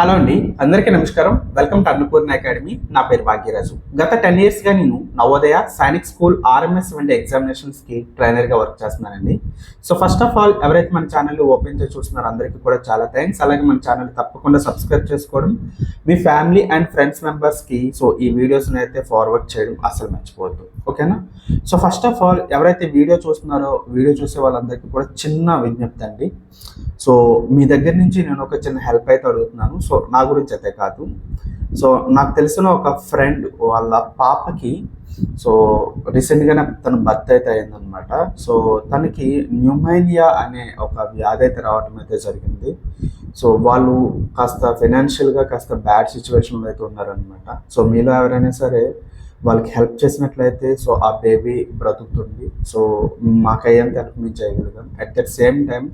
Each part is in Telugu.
హలో అండి అందరికీ నమస్కారం. Welcome to Annapurna academy. నా పేరు భాగ్యరాజు. గత టెన్ ఇయర్స్గా నేను నవోదయ సైనిక్ స్కూల్ ఆర్ఎంఎస్ వంటి ఎగ్జామినేషన్స్కి ట్రైనర్గా వర్క్ చేస్తున్నానండి. సో ఫస్ట్ ఆఫ్ ఆల్ ఎవరైతే మన ఛానల్ ఓపెన్ చేసి చూస్తున్నారో అందరికీ కూడా చాలా థ్యాంక్స్ అలాగే మన ఛానల్ తప్పకుండా సబ్స్క్రైబ్ చేసుకోవడం మీ ఫ్యామిలీ అండ్ ఫ్రెండ్స్ మెంబర్స్కి సో ఈ వీడియోస్ని అయితే ఫార్వర్డ్ చేయడం అసలు మర్చిపోవద్దు. ఓకేనా? సో ఫస్ట్ ఆఫ్ ఆల్ ఎవరైతే వీడియో చూస్తున్నారో వీడియో చూసే వాళ్ళందరికీ కూడా చిన్న విజ్ఞప్తి అండి. సో మీ దగ్గర నుంచి నేను ఒక చిన్న హెల్ప్ అయితే అడుగుతున్నాను. సో నా గురించి అయితే కాదు. సో నాకు తెలిసిన ఒక ఫ్రెండ్ వాళ్ళ పాపకి సో రీసెంట్గానే తన బర్త్ అయితే అయిందనమాట సో తనకి న్యూమైనియా అనే ఒక వ్యాధి అయితే రావడం అయితే జరిగింది. సో వాళ్ళు కాస్త ఫైనాన్షియల్గా కాస్త బ్యాడ్ సిచ్యువేషన్లో అయితే ఉన్నారనమాట సో మీలో ఎవరైనా సరే వాళ్ళకి హెల్ప్ చేసినట్లయితే సో ఆ బేబీ బ్రతుకుతుంది. సో మాకయ్యేంత హెల్ప్ మేము చేయగలుగుతాం అట్ దట్ సేమ్ టైం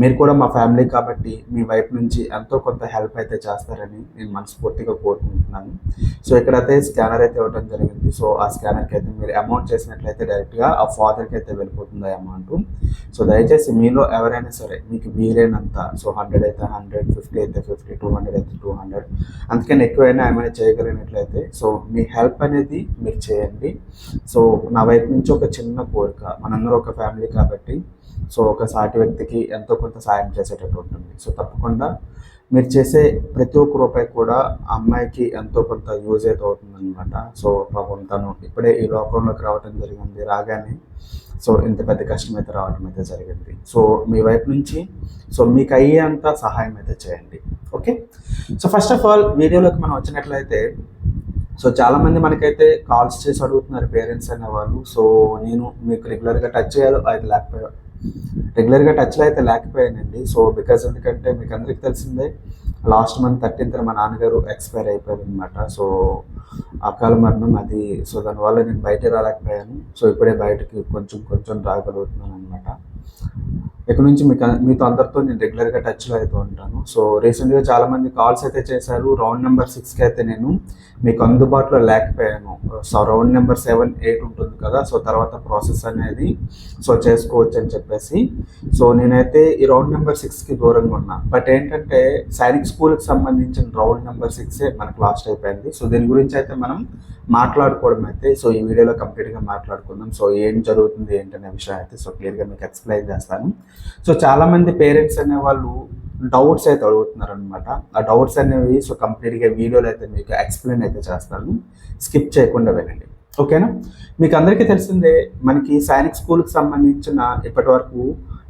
మీరు కూడా మా ఫ్యామిలీ కాబట్టి మీ వైపు నుంచి ఎంతో కొంత హెల్ప్ అయితే చేస్తారని నేను మనస్ఫూర్తిగా కోరుకుంటున్నాను. సో ఇక్కడైతే స్కానర్ అయితే ఇవ్వడం జరిగింది. సో ఆ స్కానర్కి అయితే మీరు అమౌంట్ చేసినట్లయితే డైరెక్ట్గా ఆ ఫాదర్కి అయితే వెళ్ళిపోతుంది ఆ అమౌంట్. సో దయచేసి మీలో ఎవరైనా సరే మీకు వీలైనంత సో హండ్రెడ్ అయితే హండ్రెడ్ ఫిఫ్టీ అయితే ఫిఫ్టీ టూ హండ్రెడ్ అయితే టూ హండ్రెడ్ అందుకని ఎక్కువైనా ఏమైనా చేయగలిగినట్లయితే సో మీ హెల్ప్ అనేది మీరు చేయండి. సో నా వైపు నుంచి ఒక చిన్న కోరిక మనందరూ ఒక ఫ్యామిలీ కాబట్టి సో ఒక సాటి వ్యక్తికి ఎంతో కొంత సాయం చేసేటట్టు ఉంటుంది. సో తప్పకుండా మీరు చేసే ప్రతి ఒక్క రూపాయి కూడా అమ్మాయికి ఎంతో కొంత యూజ్ అయితే అవుతుంది అనమాట సో పాపం తను ఇప్పుడే ఈ లోకంలోకి రావటం జరిగింది రాగానే. సో ఇంత పెద్ద కష్టం అయితే రావడం అయితే జరిగింది. సో మీ వైపు నుంచి సో మీకు అయ్యేంత సహాయం అయితే చేయండి. Okay? So first of all వీడియోలోకి మనం వచ్చినట్లయితే సో చాలామంది మనకైతే కాల్స్ చేసి అడుగుతున్నారు పేరెంట్స్ అనేవాళ్ళు. సో నేను మీకు రెగ్యులర్గా టచ్ చేయాలి అది లేకపోయా రెగ్యులర్గా టచ్లో అయితే లేకపోయానండి. సో బికాజ్ ఎందుకంటే మీకు అందరికీ తెలిసిందే లాస్ట్ మంత్ థర్టీన్త్ మా నాన్నగారు ఎక్స్పైర్ అయిపోయారు అనమాట సో అకాల మరణం అది సో దానివల్ల నేను బయట రాలేకపోయాను. సో ఇప్పుడే బయటకి కొంచెం కొంచెం రాగలుగుతున్నాను అనమాట ఇక్కడ నుంచి మీకు మీతో అందరితో నేను రెగ్యులర్గా టచ్లో అయితే ఉంటాను. సో రీసెంట్గా చాలామంది కాల్స్ అయితే చేశారు. రౌండ్ నెంబర్ సిక్స్కి అయితే నేను మీకు అందుబాటులో లేకపోయాను. So round number seven eight ఉంటుంది కదా. సో తర్వాత ప్రాసెస్ అనేది సో చేసుకోవచ్చు అని చెప్పేసి. సో నేనైతే ఈ రౌండ్ నెంబర్ సిక్స్కి దూరంగా ఉన్నా. బట్ ఏంటంటే సైనిక్ స్కూల్కి సంబంధించిన రౌండ్ నెంబర్ సిక్సే మనకు లాస్ట్ అయిపోయింది. సో దీని గురించి అయితే మనం మాట్లాడుకోవడం అయితే సో ఈ వీడియోలో కంప్లీట్గా మాట్లాడుకుందాం. సో ఏం జరుగుతుంది ఏంటనే విషయం అయితే సో క్లియర్గా మీకు ఎక్స్ప్లెయిన్ చేస్తాను. సో చాలామంది పేరెంట్స్ అనేవాళ్ళు డౌట్స్ అయితే అడుగుతున్నారు అనమాట ఆ డౌట్స్ అనేవి సో కంప్లీట్గా వీడియోలో అయితే మీకు ఎక్స్ప్లెయిన్ అయితే చేస్తాను. స్కిప్ చేయకుండా వినండి. ఓకేనా? మీకు అందరికీ తెలిసిందే మనకి సైనిక్ స్కూల్కి సంబంధించిన ఇప్పటి వరకు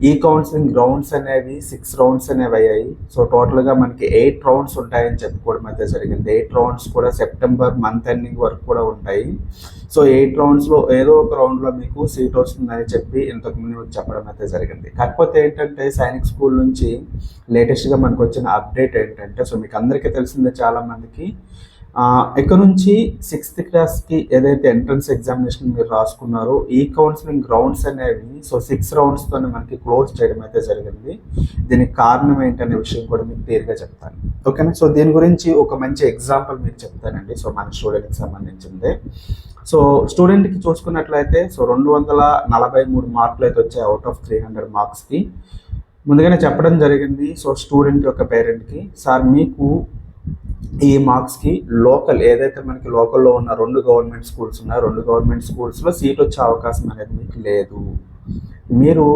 ఈ కౌన్సిలింగ్ రౌండ్స్ అనేవి సిక్స్ రౌండ్స్ అనేవి అయ్యాయి. సో టోటల్గా మనకి ఎయిట్ రౌండ్స్ ఉంటాయని చెప్పుకోవడం అయితే జరిగింది. ఎయిట్ రౌండ్స్ కూడా సెప్టెంబర్ మంత్ ఎండింగ్ వరకు కూడా ఉంటాయి. సో ఎయిట్ రౌండ్స్లో ఏదో ఒక రౌండ్లో మీకు సీట్ వస్తుందని చెప్పి ఇంతకు ముందు చెప్పడం అయితే జరిగింది. కాకపోతే ఏంటంటే సైనిక్ స్కూల్ నుంచి లేటెస్ట్గా మనకు వచ్చిన అప్డేట్ ఏంటంటే సో మీకు అందరికీ తెలిసిందే చాలామందికి ఇక్కడ నుంచి సిక్స్త్ క్లాస్కి ఏదైతే ఎంట్రన్స్ ఎగ్జామినేషన్ మీరు రాసుకున్నారో ఈ కౌన్సిలింగ్ రౌండ్స్ అనేవి సో సిక్స్ రౌండ్స్తో మనకి క్లోజ్ చేయడం అయితే జరిగింది. దీనికి కారణం ఏంటనే విషయం కూడా మీకు క్లియర్గా చెప్తాను. ఓకేనా సో దీని గురించి ఒక మంచి ఎగ్జాంపుల్ మీకు చెప్తానండి. సో మన స్టూడెంట్కి సంబంధించింది. సో స్టూడెంట్కి చూసుకున్నట్లయితే సో రెండు వందల నలభై మూడు మార్కులు అయితే వచ్చాయి అవుట్ ఆఫ్ త్రీ హండ్రెడ్ మార్క్స్కి ముందుగానే చెప్పడం జరిగింది సో స్టూడెంట్ యొక్క పేరెంట్కి సార్ మీకు ఈ మార్క్స్కి లోకల్ ఏదైతే మనకి లోకల్లో ఉన్న రెండు గవర్నమెంట్ స్కూల్స్ ఉన్నాయో రెండు గవర్నమెంట్ స్కూల్స్లో సీట్ వచ్చే అవకాశం అనేది మీకు లేదు. మీరు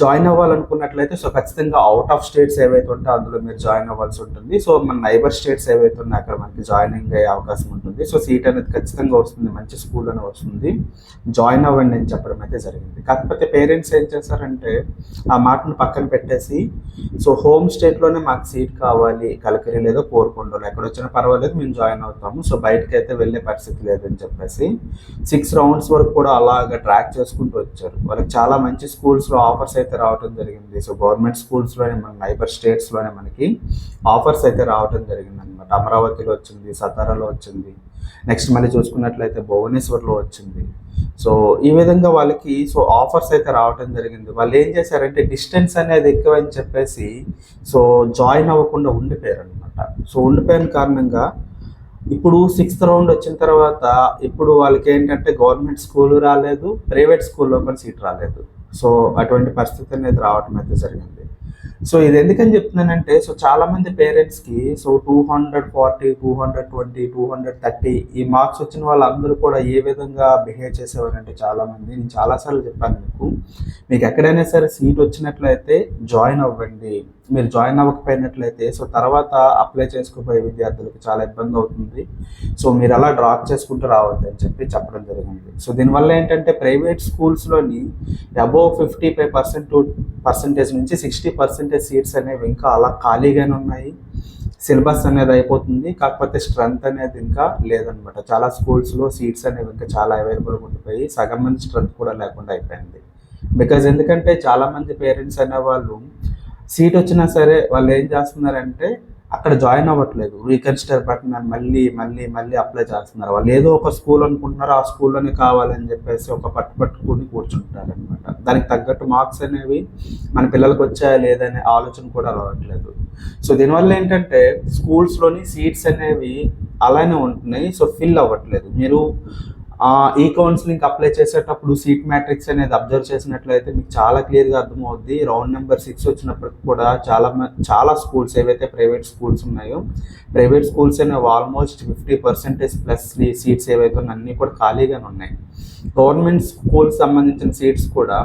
జాయిన్ అవ్వాలనుకున్నట్లయితే సో ఖచ్చితంగా అవుట్ ఆఫ్ స్టేట్స్ ఏవైతే ఉంటే అందులో మీరు జాయిన్ అవ్వాల్సి ఉంటుంది. సో మన నైబర్ స్టేట్స్ ఏవైతే ఉన్నాయో అక్కడ మనకి జాయినింగ్ అయ్యే అవకాశం ఉంటుంది. సో సీట్ అనేది ఖచ్చితంగా వస్తుంది. మంచి స్కూల్లోనే వస్తుంది. జాయిన్ అవ్వండి అని చెప్పడం అయితే జరిగింది. కాకపోతే పేరెంట్స్ ఏం చేశారంటే ఆ మాటను పక్కన పెట్టేసి సో హోమ్ స్టేట్లోనే మాకు సీట్ కావాలి. కలకరి లేదో కోరుకుంటాం ఎక్కడ వచ్చినా పర్వాలేదు మేము జాయిన్ అవుతాము. సో బయటకి అయితే వెళ్ళే పరిస్థితి లేదని చెప్పేసి సిక్స్ రౌండ్స్ వరకు కూడా అలాగా ట్రాక్ చేసుకుంటూ వచ్చారు. వాళ్ళకి చాలా మంచి స్కూల్స్లో ఆఫర్స్ అయితే రావడం జరిగింది. సో గవర్నమెంట్ స్కూల్స్లోనే మన నైబర్ స్టేట్స్లోనే మనకి ఆఫర్స్ అయితే రావడం జరిగింది అనమాట అమరావతిలో వచ్చింది సతారాలో వచ్చింది. నెక్స్ట్ మళ్ళీ చూసుకున్నట్లయితే భువనేశ్వర్లో వచ్చింది. సో ఈ విధంగా వాళ్ళకి సో ఆఫర్స్ అయితే రావటం జరిగింది. వాళ్ళు ఏం చేశారంటే డిస్టెన్స్ అనేది ఎక్కువ అని చెప్పేసి సో జాయిన్ అవ్వకుండా ఉండిపోయారు అనమాట సో ఉండిపోయిన కారణంగా ఇప్పుడు సిక్స్త్ రౌండ్ వచ్చిన తర్వాత ఇప్పుడు వాళ్ళకి ఏంటంటే గవర్నమెంట్ స్కూల్ రాలేదు ప్రైవేట్ స్కూల్లో కూడా సీట్ రాలేదు. సో అటువంటి పరిస్థితి అనేది రావడం అయితే జరిగింది. సో ఇది ఎందుకని చెప్తున్నానంటే సో చాలా మంది so two hundred forty two hundred twenty two hundred thirty ఈ మార్క్స్ వచ్చిన వాళ్ళందరూ కూడా ఏ విధంగా బిహేవ్ చేసేవారంటే చాలామంది నేను చాలాసార్లు చెప్పాను మీకు. మీకు ఎక్కడైనా సరే సీట్ వచ్చినట్లయితే జాయిన్ అవ్వండి. మీరు జాయిన్ అవ్వకపోయినట్లయితే సో తర్వాత అప్లై చేసుకోబోయే విద్యార్థులకు చాలా ఇబ్బంది అవుతుంది. సో మీరు అలా డ్రాప్ చేసుకుంటూ రావద్దు అని చెప్పి చెప్పడం జరిగింది. సో దీనివల్ల ఏంటంటే private స్కూల్స్లోని above fifty five percent percentage నుంచి సిక్స్టీ పర్సెంటేజ్ సీట్స్ అనేవి ఇంకా అలా ఖాళీగానే ఉన్నాయి. సిలబస్ అనేది అయిపోతుంది. కాకపోతే స్ట్రెంత్ అనేది ఇంకా లేదనమాట. చాలా స్కూల్స్లో సీట్స్ అనేవి ఇంకా చాలా అవైలబుల్గా ఉండిపోయి సగం మంది స్ట్రెంత్ కూడా లేకుండా అయిపోయింది. బికాజ్ ఎందుకంటే చాలామంది పేరెంట్స్ అనేవాళ్ళు సీట్ వచ్చినా సరే వాళ్ళు ఏం చేస్తున్నారంటే అక్కడ జాయిన్ అవ్వట్లేదు. రీకన్సిడర్ బటన్ అని మళ్ళీ మళ్ళీ మళ్ళీ అప్లై చేస్తున్నారు. వాళ్ళు ఏదో ఒక స్కూల్ అనుకుంటున్నారు ఆ స్కూల్లోనే కావాలని చెప్పేసి ఒక పట్టు పట్టుకుని కూర్చుంటారు అనమాట దానికి తగ్గట్టు మార్క్స్ అనేవి మన పిల్లలకు వచ్చాయా లేదనే ఆలోచన కూడా రావట్లేదు. సో దీనివల్ల ఏంటంటే స్కూల్స్లోని సీట్స్ అనేవి అలానే ఉంటున్నాయి. సో ఫిల్ అవ్వట్లేదు. మీరు ఈ కౌన్సిలింగ్ అప్లై చేసేటప్పుడు సీట్ మ్యాట్రిక్స్ అనేది అబ్జర్వ్ చేసినట్లయితే మీకు చాలా క్లియర్గా అర్థమవుద్ది. రౌండ్ నెంబర్ సిక్స్ వచ్చినప్పటికి కూడా చాలా చాలా స్కూల్స్ ఏవైతే ప్రైవేట్ స్కూల్స్ ఉన్నాయో ప్రైవేట్ స్కూల్స్ అనేవి almost fifty percentage plus seats ఏవైతే ఉన్నాయో అన్నీ కూడా ఖాళీగానే ఉన్నాయి. గవర్నమెంట్ స్కూల్స్ సంబంధించిన సీట్స్ కూడా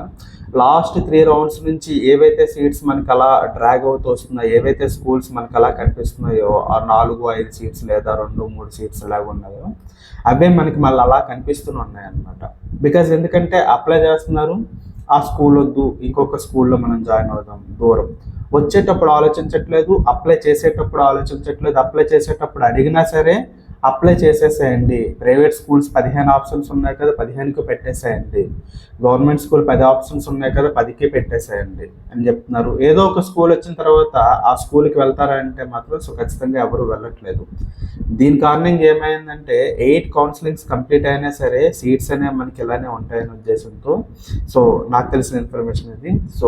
లాస్ట్ త్రీ రౌండ్స్ నుంచి ఏవైతే సీట్స్ మనకి అలా డ్రాగ్ అవుతూ వస్తున్నాయో ఏవైతే స్కూల్స్ మనకి అలా కనిపిస్తున్నాయో ఆ నాలుగు ఐదు సీట్స్ లేదా రెండు మూడు సీట్స్ ఎలాగ ఉన్నాయో అవే మనకి మళ్ళీ అలా కనిపిస్తూనే ఉన్నాయన్నమాట. బికాజ్ ఎందుకంటే అప్లై చేస్తున్నారు ఆ స్కూల్ వద్దు ఇంకొక స్కూల్లో మనం జాయిన్ అవుదాం దూరం. వచ్చేటప్పుడు ఆలోచించట్లేదు అప్లై చేసేటప్పుడు ఆలోచించట్లేదు అప్లై చేసేటప్పుడు అడిగినా సరే అప్లై చేసేసేయండి. ప్రైవేట్ స్కూల్స్ పదిహేను ఆప్షన్స్ ఉన్నాయి కదా పదిహేనుకి పెట్టేసేయండి. గవర్నమెంట్ స్కూల్ పది ఆప్షన్స్ ఉన్నాయి కదా పదికి పెట్టేసేయండి అని చెప్తున్నారు. ఏదో ఒక స్కూల్ వచ్చిన తర్వాత ఆ స్కూల్కి వెళ్తారంటే మాత్రం సో ఖచ్చితంగా ఎవరు వెళ్ళట్లేదు. దీని కారణంగా ఏమైందంటే ఎయిట్ కౌన్సిలింగ్స్ కంప్లీట్ అయినా సరే సీట్స్ అనేవి మనకి ఇలానే ఉంటాయనే ఉద్దేశంతో. సో నాకు తెలిసిన ఇన్ఫర్మేషన్ ఇది. సో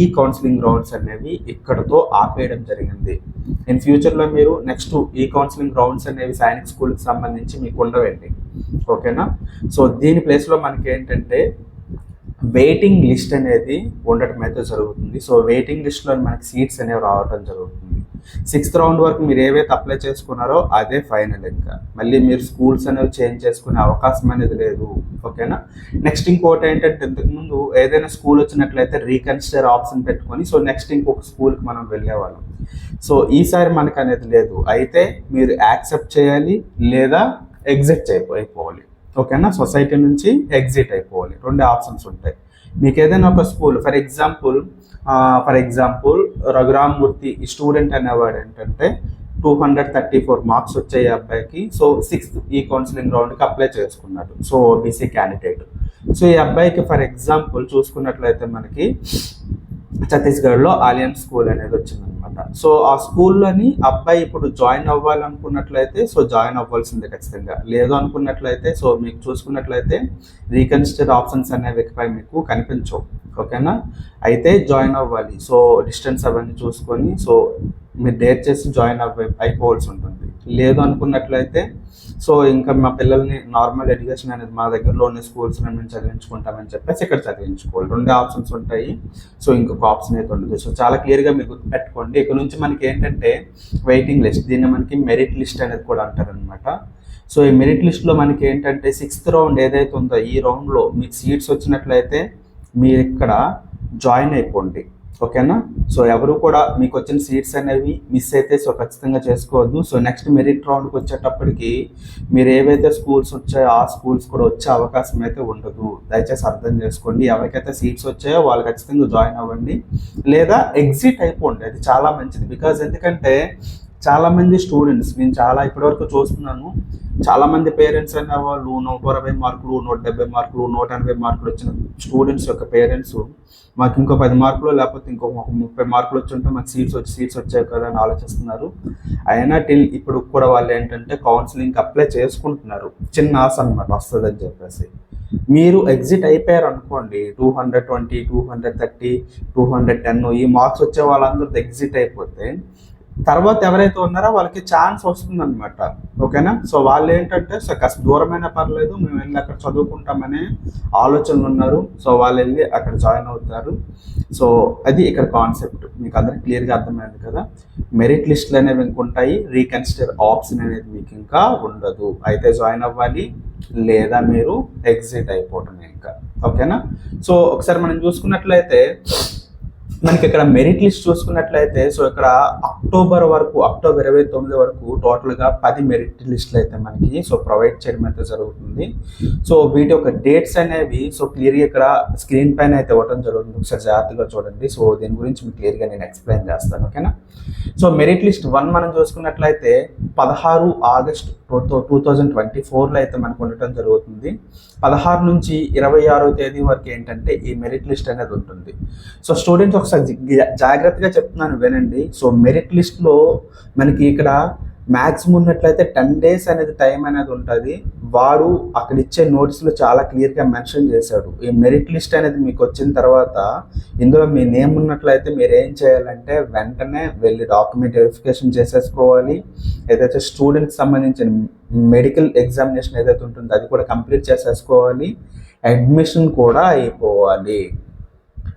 ఈ కౌన్సిలింగ్ రౌండ్స్ అనేవి ఇక్కడతో ఆపేయడం జరిగింది. ఇన్ ఫ్యూచర్లో మీరు నెక్స్ట్ ఈ కౌన్సిలింగ్ రౌండ్స్ అనేవి సైనిక్ స్కూల్కి సంబంధించి మీకు ఉండవండి. ఓకేనా సో దీని ప్లేస్లో మనకి ఏంటంటే వెయిటింగ్ లిస్ట్ అనేది ఉండటం అయితే జరుగుతుంది. సో వెయిటింగ్ లిస్ట్లో మనకి సీట్స్ అనేవి రావడం జరుగుతుంది. సిక్స్త్ రౌండ్ వరకు మీరు ఏవైతే అప్లై చేసుకున్నారో అదే ఫైనల్ ఇంకా. మళ్ళీ మీరు స్కూల్స్ అనేవి చేంజ్ చేసుకునే అవకాశం అనేది లేదు. ఓకేనా నెక్స్ట్ ఇంకోటి ఏంటంటే ఇంతకుముందు ఏదైనా స్కూల్ వచ్చినట్లయితే రీకన్సిడర్ ఆప్షన్ పెట్టుకొని సో నెక్స్ట్ ఇంకొక స్కూల్కి మనం వెళ్ళేవాళ్ళం. సో ఈసారి మనకు అనేది లేదు. అయితే మీరు యాక్సెప్ట్ చేయాలి లేదా ఎగ్జిట్ అయిపోవాలి. ఓకేనా సొసైటీ నుంచి ఎగ్జిట్ అయిపోవాలి. రెండు ఆప్షన్స్ ఉంటాయి. మీకు ఏదైనా ఒక school for example for example Raghuramamurthy ఈ స్టూడెంట్ అనేవాడు ఏంటంటే two hundred thirty four marks వచ్చాయి అబ్బాయికి. సో సిక్స్త్ ఈ కౌన్సిలింగ్ రౌండ్కి అప్లై చేసుకున్నాడు. సో ఓబీసీ క్యాండిడేట్ సో ఈ అబ్బాయికి ఫర్ ఎగ్జాంపుల్ చూసుకున్నట్లయితే మనకి ఛత్తీస్గఢ్లో ఆలియన్ స్కూల్ అనేది అనమాట సో ఆ స్కూల్లోని అబ్బాయి ఇప్పుడు జాయిన్ అవ్వాలనుకున్నట్లయితే సో జాయిన్ అవ్వాల్సిందే ఖచ్చితంగా. లేదు అనుకున్నట్లయితే సో మీకు చూసుకున్నట్లయితే రీకన్సిడర్ ఆప్షన్స్ అనేవి ఇకపై మీకు కనిపించవు. ఓకేనా? అయితే జాయిన్ అవ్వాలి. సో డిస్టెన్స్ అవన్నీ చూసుకొని సో మీరు డేట్ చేసి జాయిన్ అవ్వ అయిపోవాల్సి ఉంటుంది. లేదు అనుకున్నట్లయితే సో ఇంకా మా పిల్లల్ని నార్మల్ ఎడ్యుకేషన్ అనేది మా దగ్గరలో ఉన్న స్కూల్స్ మేము చదివించుకుంటామని చెప్పేసి ఇక్కడ చదివించుకోవాలి. రెండు ఆప్షన్స్ ఉంటాయి. సో ఇంకొక ఆప్షన్ అయితే ఉండదు సో చాలా క్లియర్గా మీరు పెట్టుకోండి. ఇక్కడ నుంచి మనకి ఏంటంటే వెయిటింగ్ లిస్ట్ దీన్ని మనకి మెరిట్ లిస్ట్ అనేది కూడా అంటారనమాట సో ఈ మెరిట్ లిస్ట్లో మనకి ఏంటంటే సిక్స్త్ రౌండ్ ఏదైతే ఉందో ఈ రౌండ్లో మీకు సీట్స్ వచ్చినట్లయితే మీరు ఇక్కడ జాయిన్ అయిపోండి. ఓకేనా? సో ఎవరు కూడా మీకు వచ్చిన సీట్స్ అనేవి మిస్ అయితే సో ఖచ్చితంగా చేసుకోవద్దు. సో నెక్స్ట్ మెరిట్ రౌండ్కి వచ్చేటప్పటికి మీరు ఏవైతే స్కూల్స్ వచ్చాయో ఆ స్కూల్స్ కూడా వచ్చే అవకాశం అయితే ఉండదు. దయచేసి అర్థం చేసుకోండి. ఎవరికైతే సీట్స్ వచ్చాయో వాళ్ళు ఖచ్చితంగా జాయిన్ అవ్వండి. లేదా ఎగ్జిట్ అయిపోండి. అది చాలా మంచిది. బికాజ్ ఎందుకంటే చాలామంది స్టూడెంట్స్ నేను చాలా ఇప్పటివరకు చూస్తున్నాను. చాలామంది పేరెంట్స్ అనే వాళ్ళు నూట అరవై మార్కులు నూట డెబ్బై మార్కులు నూట ఎనభై మార్కులు వచ్చిన స్టూడెంట్స్ యొక్క పేరెంట్స్ మాకు ఇంకో పది మార్కులు లేకపోతే ఇంకో ముప్పై మార్కులు వచ్చి ఉంటే మాకు సీట్స్ వచ్చి సీట్స్ వచ్చాయి కదా అని ఆలోచిస్తున్నారు. అయినా టిల్ ఇప్పుడు కూడా వాళ్ళు ఏంటంటే కౌన్సిలింగ్ అప్లై చేసుకుంటున్నారు. చిన్న ఆశ అనమాట వస్తుందని చెప్పేసి. మీరు ఎగ్జిట్ అయిపోయారు అనుకోండి two hundred twenty two hundred thirty two hundred ten ఈ మార్క్స్ వచ్చే వాళ్ళందరూ ఎగ్జిట్ అయిపోతే తర్వాత ఎవరైతే ఉన్నారో వాళ్ళకి ఛాన్స్ వస్తుందన్నమాట. ఓకేనా? సో వాళ్ళు ఏంటంటే సో కాస్త దూరమైన పర్లేదు మేము వెళ్ళి అక్కడ చదువుకుంటామనే ఆలోచనలు ఉన్నారు. సో వాళ్ళు వెళ్ళి అక్కడ జాయిన్ అవుతారు. సో అది ఇక్కడ కాన్సెప్ట్. మీకు అందరికి క్లియర్గా అర్థమైంది కదా? మెరిట్ లిస్టులు అనేవి ఇంకా ఉంటాయి. రీకన్సిడర్ ఆప్షన్ అనేది మీకు ఇంకా ఉండదు. అయితే జాయిన్ అవ్వాలి లేదా మీరు ఎగ్జిట్ అయిపోవటమే ఇంకా. ఓకేనా? సో ఒకసారి మనం చూసుకున్నట్లయితే మనకి ఇక్కడ మెరిట్ లిస్ట్ చూసుకున్నట్లయితే సో ఇక్కడ అక్టోబర్ వరకు అక్టోబర్ ఇరవై తొమ్మిది వరకు టోటల్గా పది మెరిట్ లిస్టులు అయితే మనకి సో ప్రొవైడ్ చేయడం అయితే జరుగుతుంది. సో వీటి యొక్క డేట్స్ అనేవి సో క్లియర్గా ఇక్కడ స్క్రీన్ పైన అయితే ఇవ్వడం జరుగుతుంది. ఒకసారి జాగ్రత్తగా చూడండి. సో దీని గురించి మీకు క్లియర్గా నేను ఎక్స్ప్లెయిన్ చేస్తాను ఓకేనా సో మెరిట్ లిస్ట్ వన్ మనం చూసుకున్నట్లయితే పదహారు August two two thousand twenty ఫోర్లో అయితే మనకు ఉండటం జరుగుతుంది. పదహారు నుంచి ఇరవై ఆరో తేదీ వరకు ఏంటంటే ఈ మెరిట్ లిస్ట్ అనేది ఉంటుంది. సో స్టూడెంట్స్ ఒకసారి జాగ్రత్తగా చెప్తున్నాను వినండి. సో మెరిట్ లిస్ట్లో మనకి ఇక్కడ మ్యాక్సిమం ఉన్నట్లయితే టెన్ డేస్ అనేది టైం అనేది ఉంటుంది. వాడు అక్కడ ఇచ్చే నోట్స్లో చాలా క్లియర్గా మెన్షన్ చేశాడు. ఈ మెరిట్ లిస్ట్ అనేది మీకు వచ్చిన తర్వాత ఇందులో మీ నేమ్ ఉన్నట్లయితే మీరు ఏం చేయాలంటే వెంటనే వెళ్ళి డాక్యుమెంట్ వెరిఫికేషన్ చేసేసుకోవాలి. ఏదైతే స్టూడెంట్కి సంబంధించిన మెడికల్ ఎగ్జామినేషన్ ఏదైతే ఉంటుందో అది కూడా కంప్లీట్ చేసేసుకోవాలి. అడ్మిషన్ కూడా అయిపోవాలి.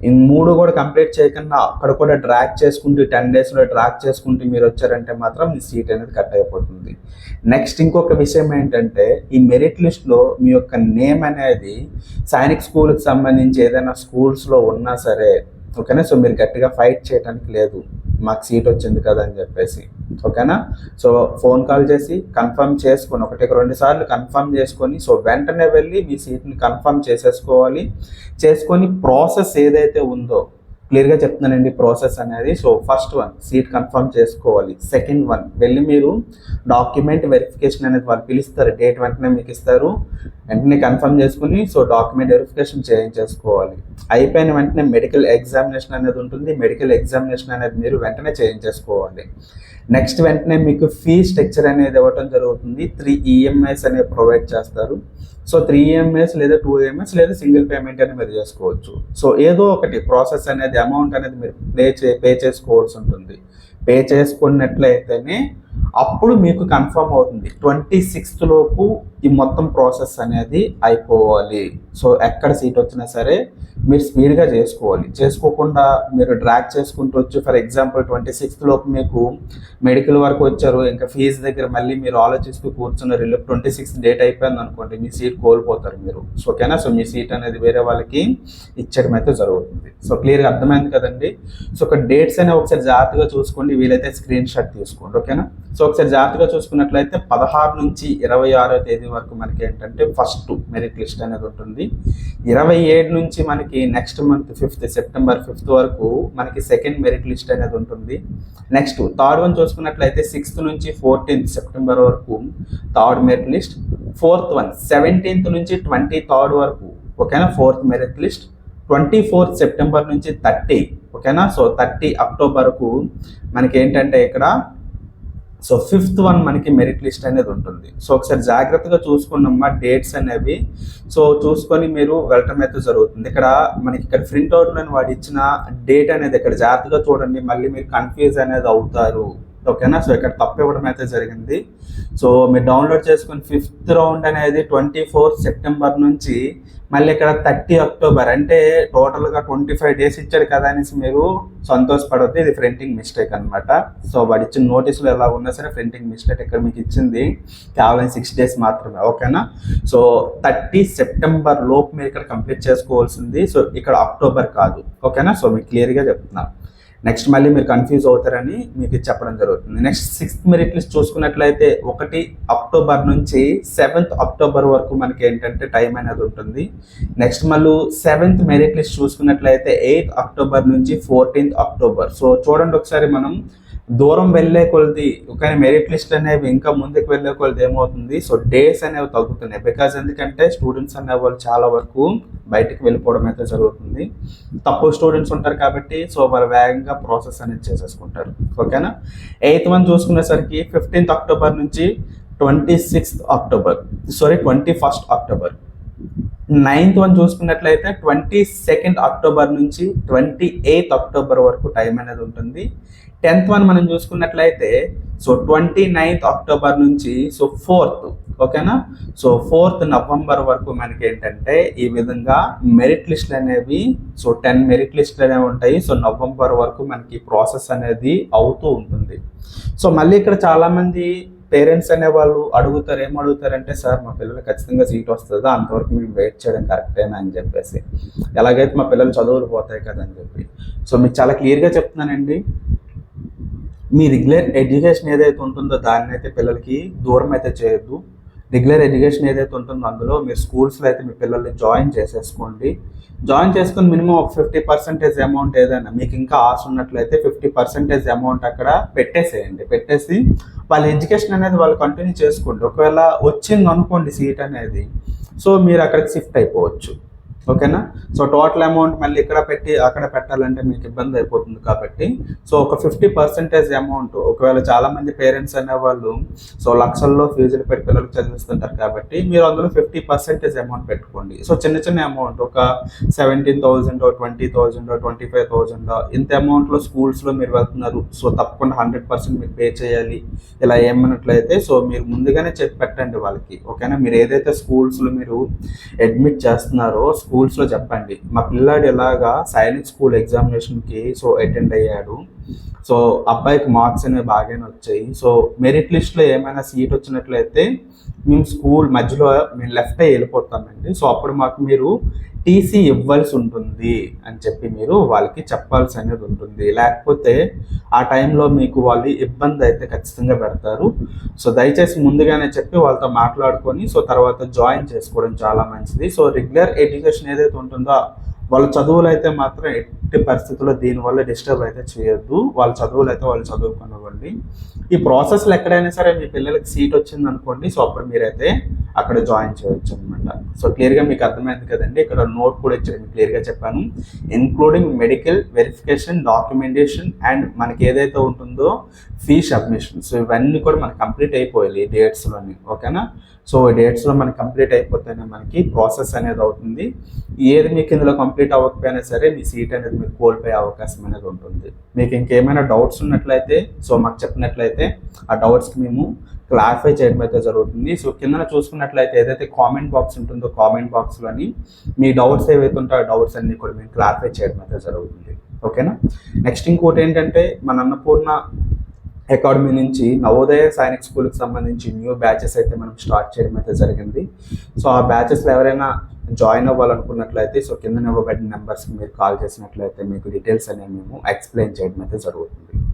ఈ మూడు కూడా కంప్లీట్ చేయకుండా అక్కడ కూడా డ్రాక్ చేసుకుంటూ టెన్ డేస్లో ట్రాక్ చేసుకుంటూ మీరు వచ్చారంటే మాత్రం మీ సీట్ అనేది కట్ అయిపోతుంది. నెక్స్ట్ ఇంకొక విషయం ఏంటంటే ఈ మెరిట్ లిస్ట్లో మీ యొక్క నేమ్ అనేది సైనిక్ స్కూల్కి సంబంధించి ఏదైనా స్కూల్స్లో ఉన్నా సరే ఓకేనా? సో మీరు గట్టిగా ఫైట్ చేయడానికి లేదు. మాకు సీట్ వచ్చింది కదా అని చెప్పేసి. ఓకేనా? సో ఫోన్ కాల్ చేసి కన్ఫర్మ్ చేసుకొని ఒకటి రెండు సార్లు కన్ఫర్మ్ చేసుకొని సో వెంటనే వెళ్ళి మీ సీట్ని కన్ఫర్మ్ చేసేసుకోవాలి. చేసుకొని ప్రాసెస్ ఏదైతే ఉందో క్లియర్గా చెప్తున్నానండి ప్రాసెస్ అనేది. So first one seat confirm చేసుకోవాలి. సెకండ్ వన్ వెళ్ళి మీరు డాక్యుమెంట్ వెరిఫికేషన్ అనేది వాళ్ళు పిలుస్తారు. డేట్ వెంటనే మీకు ఇస్తారు. వెంటనే కన్ఫర్మ్ చేసుకుని సో డాక్యుమెంట్ వెరిఫికేషన్ చేయించేసుకోవాలి అయిపోయిన వెంటనే మెడికల్ ఎగ్జామినేషన్ అనేది ఉంటుంది. మెడికల్ ఎగ్జామినేషన్ అనేది మీరు వెంటనే చేయించేసుకోవాలి నెక్స్ట్ వెంటనే మీకు ఫీ స్ట్రక్చర్ అనేది ఇవ్వటం జరుగుతుంది. త్రీ ఈఎంఐస్ అనేవి ప్రొవైడ్ చేస్తారు. సో త్రీ ఈఎంఐస్ లేదా టూ ఈఎంఐస్ లేదా సింగిల్ పేమెంట్ అనేది మీరు చేసుకోవచ్చు. సో ఏదో ఒకటి ప్రాసెస్ అనేది అమౌంట్ అనేది మీరు పే చే పే చేసుకోవాల్సి ఉంటుంది. పే చేసుకున్నట్లయితేనే అప్పుడు మీకు కన్ఫర్మ్ అవుతుంది. ట్వంటీ సిక్స్త్ లోపు ఈ మొత్తం ప్రాసెస్ అనేది అయిపోవాలి. సో ఎక్కడ సీట్ వచ్చినా సరే మీరు స్పీడ్గా చేసుకోవాలి. చేసుకోకుండా మీరు డ్రాక్ చేసుకుంటూ వచ్చి ఫర్ ఎగ్జాంపుల్ ట్వంటీ సిక్స్త్ లోపు మీకు మెడికల్ వరకు వచ్చారు ఇంకా ఫీజు దగ్గర మళ్ళీ మీరు ఆలోచిస్తూ కూర్చున్నారు రిలీఫ్ ట్వంటీ సిక్స్త్ డేట్ అయిపోయింది అనుకోండి మీ సీట్ కోల్పోతారు మీరు. సో ఓకేనా? సో మీ సీట్ అనేది వేరే వాళ్ళకి ఇచ్చడం అయితే జరుగుతుంది. సో క్లియర్గా అర్థమైంది కదండి? సో ఒక డేట్స్ అనేవి ఒకసారి జాగ్రత్తగా చూసుకోండి వీలైతే స్క్రీన్ షాట్ తీసుకోండి. ఓకేనా? సో ఒకసారి జాగ్రత్తగా చూసుకున్నట్లయితే పదహారు నుంచి ఇరవై ఆరో తేదీ వరకు మనకి ఏంటంటే ఫస్ట్ మెరిట్ లిస్ట్ అనేది ఉంటుంది. ఇరవై ఏడు నుంచి మనకి next month fifth September fifth వరకు మనకి సెకండ్ మెరిట్ లిస్ట్ అనేది ఉంటుంది. నెక్స్ట్ థర్డ్ వన్ చూసుకున్నట్లయితే సిక్స్త్ నుంచి ఫోర్టీన్త్ సెప్టెంబర్ వరకు third merit list fourth one seventeenth నుంచి ట్వంటీ థర్డ్ వరకు ఓకేనా? Fourth merit list twenty fourth September నుంచి థర్టీ ఓకేనా? సో థర్టీ అక్టోబర్కు మనకి ఏంటంటే ఇక్కడ సో ఫిఫ్త్ వన్ మనకి మెరిట్ లిస్ట్ అనేది ఉంటుంది. సో ఒకసారి జాగ్రత్తగా చూసుకున్నమ్మా డేట్స్ అనేవి. సో చూసుకొని మీరు వెళ్ళటం అయితే జరుగుతుంది. ఇక్కడ మనకి ఇక్కడ ప్రింట్ అవుట్ వాడు ఇచ్చిన డేట్ అనేది ఇక్కడ జాగ్రత్తగా చూడండి. మళ్ళీ మీరు కన్ఫ్యూజ్ అనేది అవుతారు. ఓకేనా? సో ఇక్కడ తప్పు ఇవ్వడం అయితే జరిగింది. సో మీరు డౌన్లోడ్ చేసుకుని ఫిఫ్త్ రౌండ్ అనేది ట్వంటీ ఫోర్ సెప్టెంబర్ నుంచి మళ్ళీ ఇక్కడ థర్టీ అక్టోబర్ అంటే టోటల్గా ట్వంటీ ఫైవ్ డేస్ ఇచ్చాడు కదా అనేసి మీరు సంతోషపడద్దు. ఇది ప్రింటింగ్ మిస్టేక్ అన్నమాట. సో వాడు ఇచ్చిన నోటీసులు ఎలా ఉన్నా సరే ప్రింటింగ్ మిస్టేక్ ఇక్కడ మీకు ఇచ్చింది. కేవలం సిక్స్ డేస్ మాత్రమే ఓకేనా? సో థర్టీ సెప్టెంబర్ లోపు మీరు ఇక్కడ కంప్లీట్ చేసుకోవాల్సింది. సో ఇక్కడ అక్టోబర్ కాదు ఓకేనా? సో మీకు క్లియర్గా చెప్తున్నాను నెక్స్ట్ మళ్ళీ మీరు కన్ఫ్యూజ్ అవుతారని మీకు చెప్పడం జరుగుతుంది. నెక్స్ట్ సిక్స్త్ మెరిట్ లిస్ట్ చూసుకున్నట్లయితే ఒకటి అక్టోబర్ నుంచి సెవెంత్ అక్టోబర్ వరకు మనకి ఏంటంటే టైం అనేది ఉంటుంది. నెక్స్ట్ మళ్ళీ సెవెంత్ మెరిట్ లిస్ట్ చూసుకున్నట్లయితే ఎయిత్ అక్టోబర్ నుంచి ఫోర్టీన్త్ అక్టోబర్ సో చూడండి ఒకసారి మనం దూరం వెళ్ళే కొలది కానీ మెరిట్ లిస్ట్ అనేవి ఇంకా ముందుకు వెళ్ళే కొలది ఏమవుతుంది? సో డేస్ అనేవి తగ్గుతున్నాయి. బికాజ్ ఎందుకంటే స్టూడెంట్స్ అనే వాళ్ళు చాలా వరకు బయటికి వెళ్ళిపోవడం అయితే జరుగుతుంది. తక్కువ స్టూడెంట్స్ ఉంటారు కాబట్టి సో వాళ్ళు వేగంగా ప్రాసెస్ అనేది చేసేసుకుంటారు. ఓకేనా ఎయిత్ వన్ చూసుకునేసరికి ఫిఫ్టీన్త్ అక్టోబర్ నుంచి twenty sixth October sorry twenty first October ninth one చూసుకున్నట్లయితే ట్వంటీ సెకండ్ అక్టోబర్ నుంచి ట్వంటీ ఎయిత్ అక్టోబర్ వరకు టైం అనేది ఉంటుంది. టెన్త్ వన్ మనం చూసుకున్నట్లయితే సో ట్వంటీ నైన్త్ అక్టోబర్ నుంచి సో ఫోర్త్ ఓకేనా? సో ఫోర్త్ నవంబర్ వరకు మనకి ఏంటంటే ఈ విధంగా మెరిట్ లిస్టులు అనేవి సో టెన్ మెరిట్ లిస్టులు అనేవి ఉంటాయి. సో నవంబర్ వరకు మనకి ప్రాసెస్ అనేది అవుతూ ఉంటుంది. సో మళ్ళీ ఇక్కడ చాలామంది పేరెంట్స్ అనేవాళ్ళు అడుగుతారు ఏం అడుగుతారంటే సార్ మా పిల్లలు ఖచ్చితంగా సీట్ వస్తుందా? అంతవరకు మేము వెయిట్ చేయడం కరెక్టేనా? అని చెప్పేసి. ఎలాగైతే మా పిల్లలు చదువులు పోతాయి కదా అని చెప్పి. సో మీకు చాలా క్లియర్గా చెప్తున్నానండి. మీ రెగ్యులర్ ఎడ్యుకేషన్ ఏదైతే ఉంటుందో దాన్ని అయితే పిల్లలకి దూరం అయితే చేయొద్దు. రెగ్యులర్ ఎడ్యుకేషన్ ఏదైతే ఉంటుందో అందులో మీరు స్కూల్స్లో అయితే మీ పిల్లల్ని జాయిన్ చేసేసుకోండి. జాయిన్ చేసుకుని మినిమం ఒక ఫిఫ్టీ పర్సెంటేజ్ అమౌంట్ ఏదైనా మీకు ఇంకా ఆశ ఉన్నట్లయితే ఫిఫ్టీ పర్సెంటేజ్ అమౌంట్ అక్కడ పెట్టేసేయండి. పెట్టేసి వాళ్ళ ఎడ్యుకేషన్ అనేది వాళ్ళు కంటిన్యూ చేసుకోండి. ఒకవేళ వచ్చింది అనుకోండి సీట్ అనేది. సో మీరు అక్కడికి షిఫ్ట్ అయిపోవచ్చు. ఓకేనా? సో టోటల్ అమౌంట్ మళ్ళీ ఇక్కడ పెట్టి అక్కడ పెట్టాలంటే మీకు ఇబ్బంది అయిపోతుంది కాబట్టి. సో ఒక ఫిఫ్టీ పర్సెంటేజ్ అమౌంట్ ఒకవేళ చాలా మంది పేరెంట్స్ అనేవాళ్ళు సో లక్షల్లో ఫీజులు పెట్టి పిల్లలకు చదివిస్తుంటారు కాబట్టి మీరు అందులో ఫిఫ్టీ పర్సెంటేజ్ అమౌంట్ పెట్టుకోండి. సో చిన్న చిన్న అమౌంట్ ఒక seventeen thousand twenty thousand twenty five thousand ఇంత అమౌంట్లో స్కూల్స్లో మీరు వెళ్తున్నారు. సో తప్పకుండా హండ్రెడ్ పర్సెంట్ మీరు పే చేయాలి. ఇలా ఏమన్నట్లయితే సో మీరు ముందుగానే చెప్పి పెట్టండి వాళ్ళకి. ఓకేనా? మీరు ఏదైతే స్కూల్స్లో మీరు అడ్మిట్ చేస్తున్నారో స్కూల్స్లో చెప్పండి. మా పిల్లాడు ఎలాగా సైనిక్ స్కూల్ ఎగ్జామినేషన్కి సో అటెండ్ అయ్యాడు. సో అబ్బాయికి మార్క్స్ అనేవి బాగానే వచ్చాయి. సో మెరిట్ లిస్ట్లో ఏమైనా సీట్ వచ్చినట్లయితే మేము స్కూల్ మధ్యలో మేము లెఫ్ట్ అయ్యి వెళ్ళిపోతామండి. సో అప్పుడు మాకు మీరు టీసీ ఇవ్వాల్సి ఉంటుంది అని చెప్పి మీరు వాళ్ళకి చెప్పాల్సి అనేది ఉంటుంది. లేకపోతే ఆ టైంలో మీకు వాళ్ళు ఇబ్బంది అయితే ఖచ్చితంగా పెడతారు. సో దయచేసి ముందుగానే చెప్పి వాళ్ళతో మాట్లాడుకొని సో తర్వాత జాయిన్ చేసుకోవడం చాలా మంచిది. సో రెగ్యులర్ ఎడ్యుకేషన్ ఏదైతే ఉంటుందో వాళ్ళ చదువులు అయితే మాత్రం ఎట్టి పరిస్థితుల్లో దీనివల్ల డిస్టర్బ్ అయితే చేయొద్దు. వాళ్ళ చదువులు అయితే వాళ్ళు చదువుకునివ్వండి ఈ ప్రాసెస్లో ఎక్కడైనా సరే మీ పిల్లలకి సీట్ వచ్చింది అనుకోండి సో అప్పుడు మీరైతే అక్కడ జాయిన్ చేయొచ్చు అనమాట సో క్లియర్గా మీకు అర్థమైంది కదండి. ఇక్కడ నోట్ కూడా ఇచ్చారు మీకు క్లియర్గా చెప్పాను. Including medical verification documentation and మనకి ఏదైతే ఉంటుందో ఫీ సబ్మిషన్ సో ఇవన్నీ కూడా మనకి కంప్లీట్ అయిపోయాయి ఈ డేట్స్లోని ఓకేనా? సో ఈ డేట్స్లో మనకి కంప్లీట్ అయిపోతేనే మనకి ప్రాసెస్ అనేది అవుతుంది. ఏది మీకు ఇందులో కంప్లీట్ అవ్వకపోయినా సరే మీ సీట్ అనేది మీకు కోల్పోయే అవకాశం అనేది ఉంటుంది. మీకు ఇంకేమైనా డౌట్స్ ఉన్నట్లయితే సో మాకు చెప్పినట్లయితే ఆ డౌట్స్కి మేము క్లారిఫై చేయడం అయితే జరుగుతుంది. సో కింద చూసుకున్నట్లయితే ఏదైతే కామెంట్ బాక్స్ ఉంటుందో కామెంట్ బాక్స్లోని మీ డౌట్స్ ఏవైతే ఉంటాయో డౌట్స్ అన్ని కూడా మేము క్లారిఫై చేయడం అయితే జరుగుతుంది. ఓకేనా? నెక్స్ట్ ఇంకోటి ఏంటంటే మన అన్నపూర్ణ అకాడమీ నుంచి నవోదయ సైనిక్ స్కూల్కి సంబంధించి న్యూ బ్యాచెస్ అయితే మనం స్టార్ట్ చేయడం అయితే జరిగింది. సో ఆ బ్యాచెస్లో ఎవరైనా జాయిన్ అవ్వాలనుకున్నట్లయితే సో కింద ఇవ్వబడిన నెంబర్స్కి మీరు కాల్ చేసినట్లయితే మీకు డీటెయిల్స్ అనేవి మేము ఎక్స్ప్లెయిన్ చేయడం అయితే జరుగుతుంది.